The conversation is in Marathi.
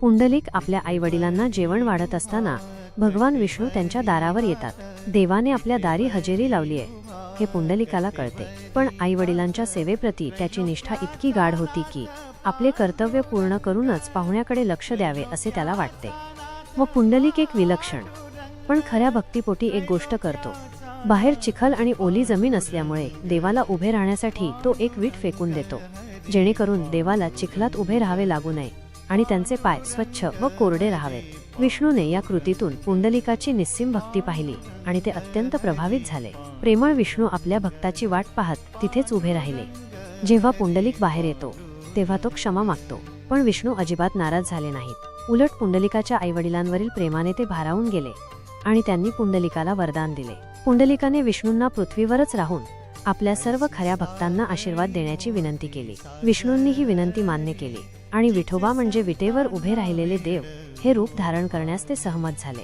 पुंडलिक आपल्या आईवडिलांना जेवण वाढत असताना भगवान विष्णू त्यांच्या दारावर येतात. देवाने आपल्या दारी हजेरी लावली आहे हे पुंडलिकाला कळते. पण आईवडिलांच्या सेवेप्रती त्याची निष्ठा इतकी गाढ होती की आपले कर्तव्य पूर्ण करूनच पाहुण्याकडे लक्ष द्यावे असे त्याला वाटते. व पुंडलिक एक विलक्षण पण खऱ्या भक्तीपोटी एक गोष्ट करतो. बाहेर चिखल आणि ओली जमीन असल्यामुळे देवाला उभे राहण्यासाठी तो एक वीट फेकून देतो. जेणेकरून देवाला चिखलात उभे राहावे लागू नये. आणि त्यांचे पाय स्वच्छ व कोरडे राहावेत. विष्णूने या कृतीतून पुंडलिकाची निस्सीम भक्ती पाहिली आणि ते अत्यंत प्रभावित झाले. प्रेमळ विष्णू आपल्या भक्ताची वाट पाहत तिथेच उभे राहिले. जेव्हा पुंडलिक बाहेर येतो तेव्हा तो क्षमा मागतो पण विष्णू अजिबात नाराज झाले नाहीत. उलट पुंडलिकाच्या आईवडिलांवरील प्रेमाने ते भारावून गेले आणि त्यांनी पुंडलिकाला वरदान दिले. पुंडलिकाने विष्णूंना पृथ्वीवरच राहून आपल्या सर्व खऱ्या भक्तांना आशीर्वाद देण्याची विनंती केली. विष्णूंनी ही विनंती मान्य केली. आणि विठोबा म्हणजे विटेवर उभे राहिलेले देव हे रूप धारण करण्यास ते सहमत झाले.